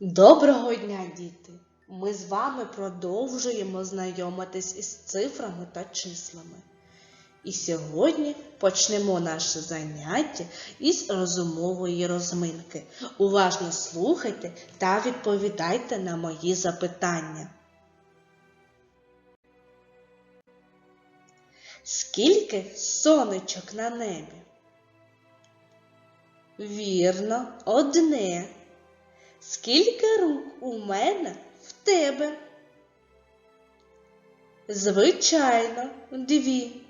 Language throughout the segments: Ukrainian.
Доброго дня, діти! Ми з вами продовжуємо знайомитись із цифрами та числами. І сьогодні почнемо наше заняття із розумової розминки. Уважно слухайте та відповідайте на мої запитання. Скільки сонечок на небі? Вірно, одне. Скільки рук у мене в тебе? Звичайно, дві.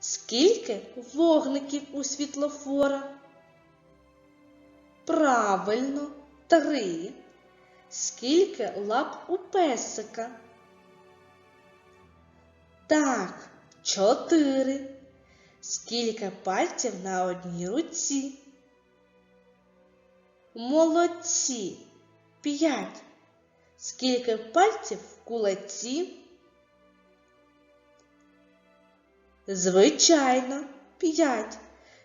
Скільки вогників у світлофора? Правильно, три. Скільки лап у песика? Так, чотири. Скільки пальців на одній руці? Молодці. П'ять. Скільки пальців в кулаці? Звичайно, п'ять.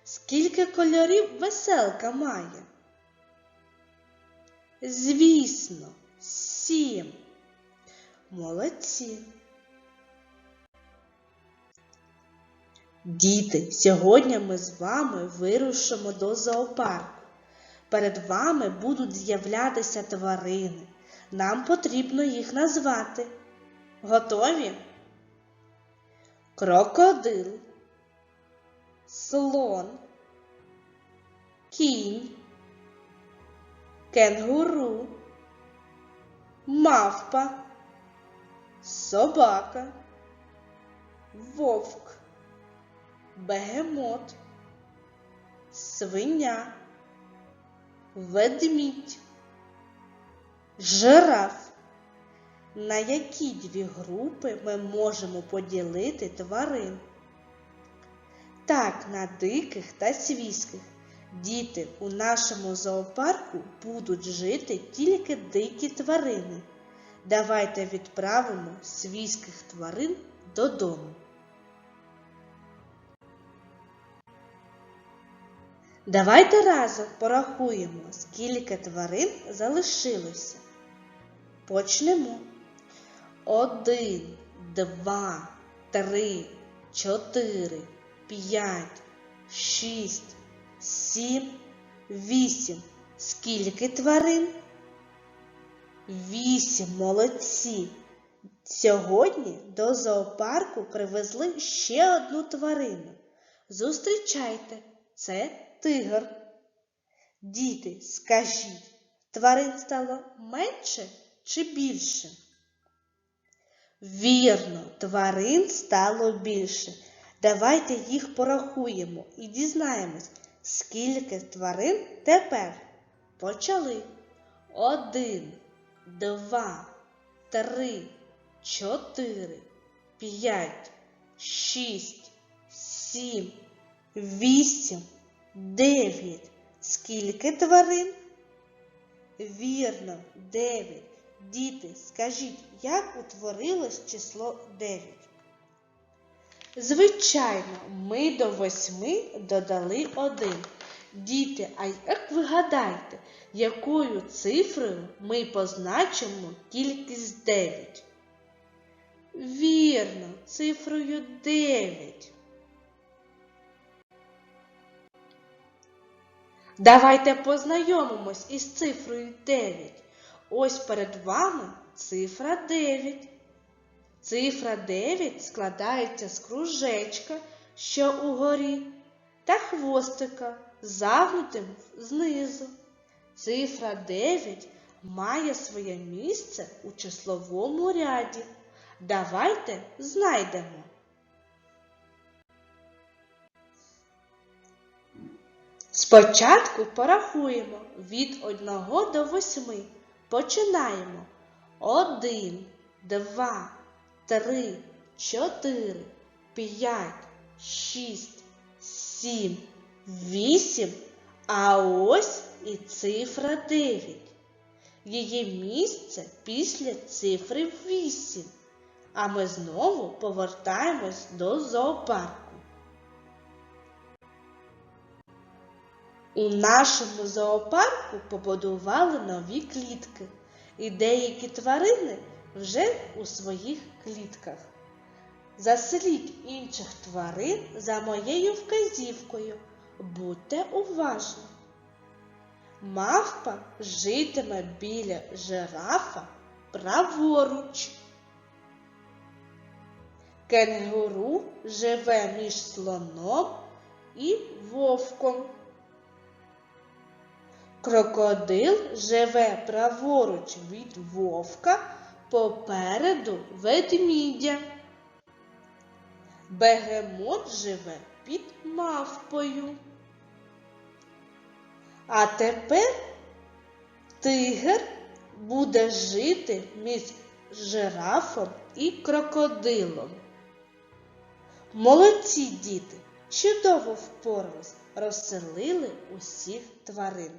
Скільки кольорів веселка має? Звісно, сім. Молодці. Діти, сьогодні ми з вами вирушимо до зоопарку. Перед вами будуть з'являтися тварини. Нам потрібно їх назвати. Готові? Крокодил, слон, кінь, кенгуру, мавпа, собака, вовк, бегемот, свиня ведмідь, жираф. На які дві групи ми можемо поділити тварин? Так, на диких та свійських. Діти у нашому зоопарку будуть жити тільки дикі тварини. Давайте відправимо свійських тварин додому. Давайте разом порахуємо, скільки тварин залишилося. Почнемо. Один, два, три, чотири, п'ять, шість, сім, вісім. Скільки тварин? Вісім молодці. Сьогодні до зоопарку привезли ще одну тварину. Зустрічайте, це тигр. Діти, скажіть, тварин стало менше чи більше? Вірно, тварин стало більше. Давайте їх порахуємо і дізнаємось, скільки тварин тепер. Почали. Один, два, три, чотири, п'ять, шість, сім, вісім, дев'ять. Скільки тварин? Вірно, дев'ять. Діти, скажіть, як утворилось число 9? Звичайно, ми до восьми додали один. Діти, а як ви гадаєте, якою цифрою ми позначимо кількість 9? Вірно, цифрою 9. Давайте познайомимось із цифрою 9. Ось перед вами цифра 9. Цифра 9 складається з кружечка, що угорі, та хвостика, загнутим знизу. Цифра 9 має своє місце у числовому ряді. Давайте знайдемо. Спочатку порахуємо від 1 до 8. Починаємо. Один, два, три, чотири, п'ять, шість, сім, вісім. А ось і цифра дев'ять. Її місце після цифри вісім. А ми знову повертаємось до зоопарку. У нашому зоопарку побудували нові клітки, і деякі тварини вже у своїх клітках. Заселіть інших тварин за моєю вказівкою. Будьте уважні. Мавпа житиме біля жирафа праворуч. Кенгуру живе між слоном і вовком. Крокодил живе праворуч від вовка, попереду ведмідя. Бегемот живе під мавпою. А тепер тигр буде жити між жирафом і крокодилом. Молодці діти, чудово впорались, розселили усіх тварин.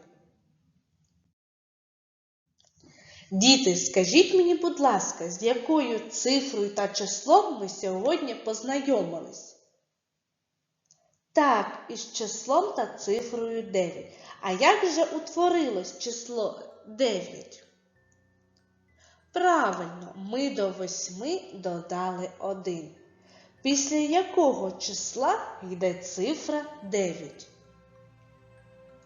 Діти, скажіть мені, будь ласка, з якою цифрою та числом ми сьогодні познайомились? Так, із числом та цифрою 9. А як же утворилось число 9? Правильно, ми до восьми додали 1. Після якого числа йде цифра 9?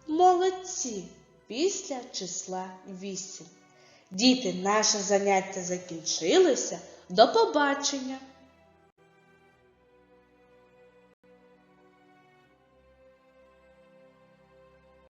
Молодці! Після числа 8. Діти, наше заняття закінчилося. До побачення!